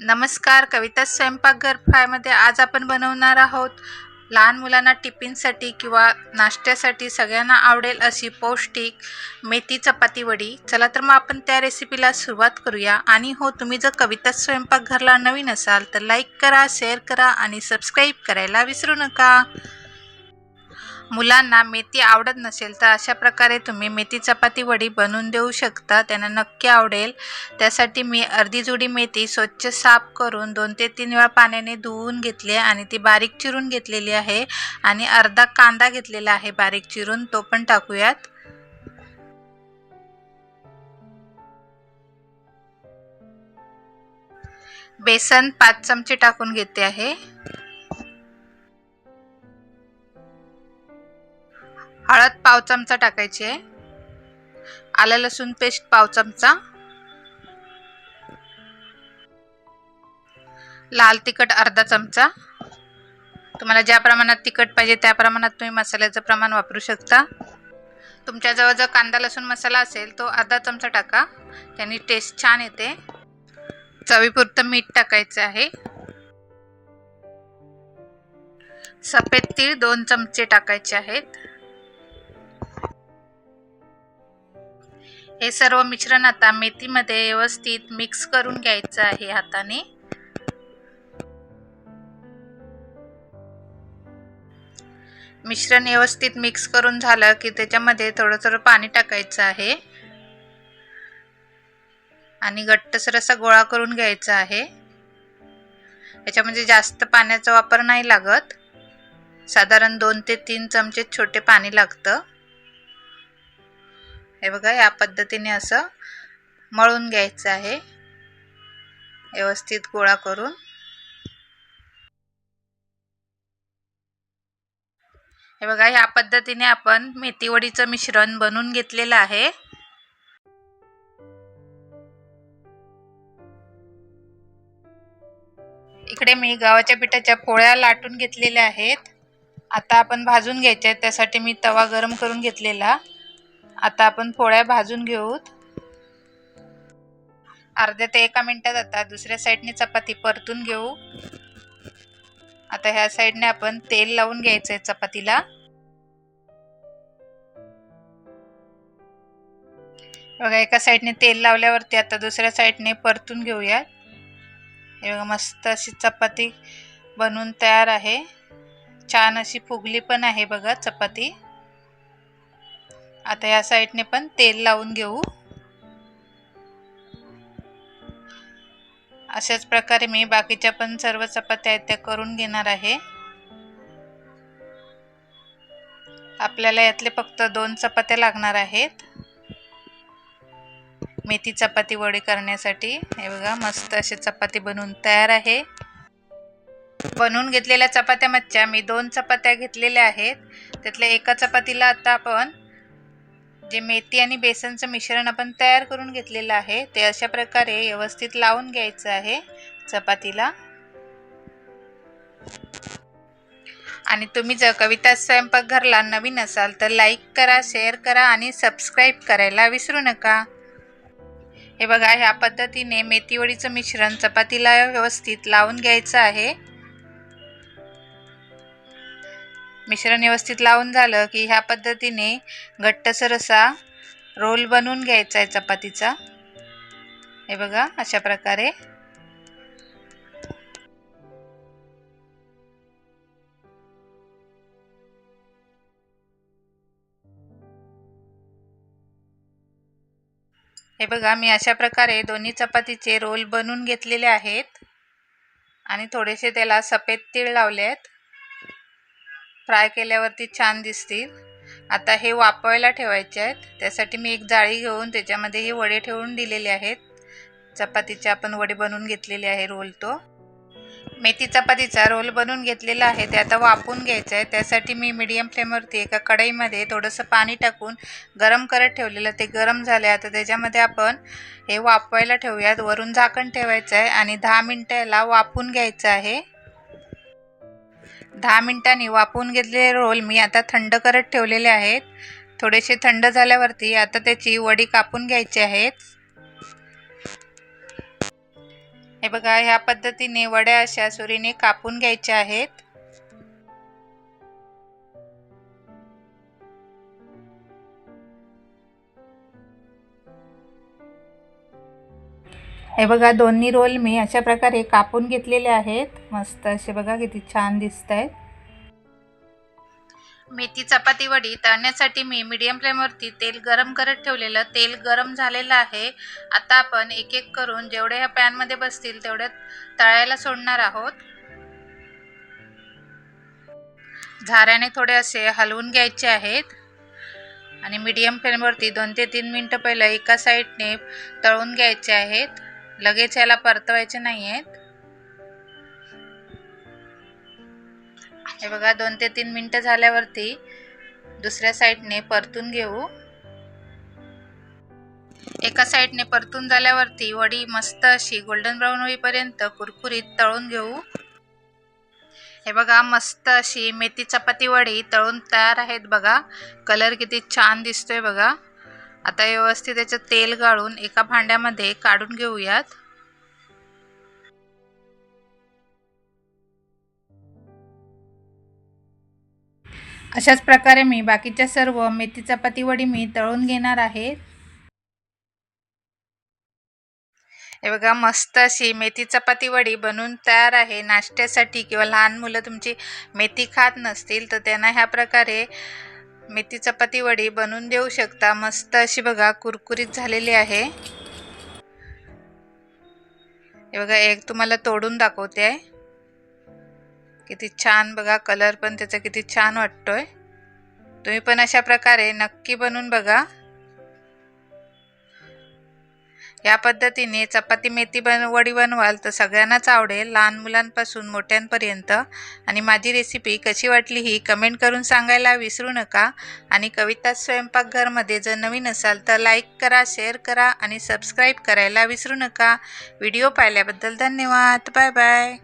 नमस्कार कविता स्वयंपाकघर फ्रायमध्ये आज आपण बनवणार आहोत लहान मुलांना टिफिनसाठी किंवा नाश्त्यासाठी सगळ्यांना आवडेल अशी पौष्टिक मेथी चपाती वडी. चला तर मग आपण त्या रेसिपीला सुरुवात करूया. आणि हो तुम्ही जर कविता स्वयंपाकघरला नवीन असाल तर लाईक करा शेअर करा आणि सबस्क्राईब करायला विसरू नका. मुलांना मेथी आवडत नसेल तर अशा प्रकारे तुम्ही मेथी चपाती वडी बनवून देऊ शकता. त्यांना नक्की आवडेल. त्यासाठी मी अर्धी जुडी मेथी स्वच्छ साफ करून दोन ते तीन वेळा पाण्याने धुवून घेतली आहे आणि ती बारीक चिरून घेतलेली आहे आणि अर्धा कांदा घेतलेला आहे बारीक चिरून. तो पण टाकूयात. बेसन पाच चमचे टाकून घेते आहे. पाव चमचा टाकायची आहे. आलं लसूण पेस्ट पाव चमचा. लाल तिखट अर्धा चमचा. तुम्हाला ज्या प्रमाणात तिखट पाहिजे त्या प्रमाणात तुम्ही मसाल्याचं प्रमाण वापरू शकता. तुमच्याजवळ जर कांदा लसूण मसाला असेल तो अर्धा चमचा टाका. त्याने टेस्ट छान येते. चवीपुरतं मीठ टाकायचं आहे. सफेद तीळ दोन चमचे टाकायचे आहेत. हे सर्व मिश्रण आता मेथीमध्ये व्यवस्थित मिक्स करून घ्यायचं आहे हाताने. मिश्रण व्यवस्थित मिक्स करून झालं की त्याच्यामध्ये थोडं थोडं पाणी टाकायचं आहे. आणि घट्टसर असा गोळा करून घ्यायचा आहे. याच्यामध्ये जास्त पाण्याचा वापर नाही लागत. साधारण दोन ते तीन चमचे छोटे पाणी लागतं. हे बघा या पद्धतीने असं मळून घ्यायचं आहे. व्यवस्थित गोळा करून. हे बघा या पद्धतीने आपण मेथीवडीचं मिश्रण बनवून घेतलेलं आहे. इकडे मी गव्हाच्या पिठाच्या पोळ्या लाटून घेतलेल्या आहेत. आता आपण भाजून घ्यायच्या आहेत त्यासाठी मी तवा गरम करून घेतलेला. आता आपण पोळ्या भाजून घेऊत. अर्ध्या ते एका मिनिटात आता दुसऱ्या साईडने चपाती परतून घेऊ. आता ह्या साईडने आपण तेल लावून घ्यायचं आहे चपातीला. बघा एका साईडने तेल लावल्यावरती आता दुसऱ्या साईडने परतून घेऊयात. हे बघा मस्त अशी चपाती बनवून तयार आहे. छान अशी फुगली पण आहे बघा चपाती. आता या साईडने पण तेल लावून घेऊ. अशाच प्रकारे मी बाकीच्या पण सर्व चपात्या आहेत त्या करून घेणार आहे. आपल्याला यातले फक्त दोन चपात्या लागणार आहेत. मेथी चपाती वडी करण्यासाठी. हे बघा मस्त अशी चपाती बनवून तयार आहे. बनवून घेतलेल्या चपात्यामधच्या मी दोन चपात्या घेतलेल्या आहेत. त्यातल्या एका चपातीला आता आपण जे मेथी आणि बेसनचं मिश्रण आपण तयार करून घेतलेलं आहे ते अशा प्रकारे व्यवस्थित लावून घ्यायचं आहे चपातीला. आणि तुम्ही जर कविता स्वयंपाकघरला नवीन असाल तर लाईक करा शेअर करा आणि सबस्क्राईब करायला विसरू नका. हे बघा ह्या पद्धतीने मेथीवडीचं मिश्रण चपातीला व्यवस्थित लावून घ्यायचं आहे. मिश्रण व्यवस्थित लावून झालं की ह्या पद्धतीने घट्टसर असा रोल बनवून घ्यायचा आहे चपातीचा. हे बघा अशा प्रकारे. हे बघा मी अशा प्रकारे दोन्ही चपातीचे रोल बनवून घेतलेले आहेत. आणि थोडेसे त्याला सफेद तीळ लावले आहेत फ्राय केल्यावरती छान दिसतील. आता हे वापवायला ठेवायचे आहेत. त्यासाठी मी एक जाळी घेऊन त्याच्यामध्ये हे वडे ठेवून दिलेले आहेत. चपातीचे आपण वडे बनवून घेतलेले आहे रोल तो. मेथी चपातीचा रोल बनवून घेतलेला आहे. ते आता वापून घ्यायचं आहे. त्यासाठी मी मीडियम फ्लेमवरती एका कढईमध्ये थोडंसं पाणी टाकून गरम करत ठेवलेलं. ते गरम झाले आता त्याच्यामध्ये आपण हे वापवायला ठेवूयात. वरून झाकण ठेवायचं आहे आणि दहा मिनटं याला वाफून घ्यायचं आहे. दहा मिनटांनी वापून घेतलेले रोल मी आता थंड करत ठेवलेले आहेत. थोडेसे थंड झाल्यावरती आता त्याची वडी कापून घ्यायची आहेत. हे बघा ह्या पद्धतीने वड्या अशा सुरीने कापून घ्यायच्या आहेत. हे बघा दोन्ही रोल मी अशा प्रकारे कापून घेतलेले आहेत. मस्त असे बघा किती छान दिसत आहेत मेथी चपाती वडी तळण्यासाठी मी मीडियम फ्लेमवरती तेल गरम करत ठेवलेलं. तेल गरम झालेलं आहे. आता आपण एक एक करून जेवढे ह्या पॅनमध्ये बसतील तेवढे तळायला सोडणार आहोत. झाऱ्याने थोडे असे हलवून घ्यायचे आहेत. आणि मीडियम फ्लेमवरती दोन ते तीन मिनटं पहिलं एका साईडने तळून घ्यायचे आहेत. लगेच याला परतवायचे नाही आहेत हे बघा दोन ते तीन मिनटं झाल्यावरती दुसऱ्या साईडने परतून घेऊ. एका साईडने परतून झाल्यावरती वडी मस्त अशी गोल्डन ब्राऊन होईपर्यंत कुरकुरीत तळून घेऊ. हे बघा मस्त अशी मेथी चपाती वडी तळून तयार आहेत बघा. कलर किती छान दिसतोय बघा. आता व्यवस्थित त्याचं तेल गाळून एका भांड्यामध्ये काढून घेऊयात. अशाच प्रकारे मी बाकीच्या सर्व मेथी चपाती वडी मी तळून घेणार आहे. हे बघा मस्त अशी मेथी चपाती वडी बनवून तयार आहे. नाश्त्यासाठी किंवा लहान मुलं तुमची मेथी खात नसतील तर त्यांना ह्या प्रकारे मेथी चपाती वडी बनवून देऊ शकता. मस्त अशी बघा कुरकुरीत झालेली आहे. हे बघा एक तुम्हाला तोडून दाखवते. आहे किती छान बघा कलर पण त्याचा किती छान वाटतोय. तुम्ही पण अशा प्रकारे नक्की बनवून बघा. या पद्धतीने चपाती मेथी बन वडी बनवाल तर सगळ्यांनाच आवडेल लहान मुलांपासून मोठ्यांपर्यंत. आणि माझी रेसिपी कशी वाटली ही कमेंट करून सांगायला विसरू नका. आणि कविता स्वयंपाकघरमध्ये जर नवीन असाल तर लाईक करा शेअर करा आणि सबस्क्राईब करायला विसरू नका. व्हिडिओ पाहिल्याबद्दल धन्यवाद. Bye bye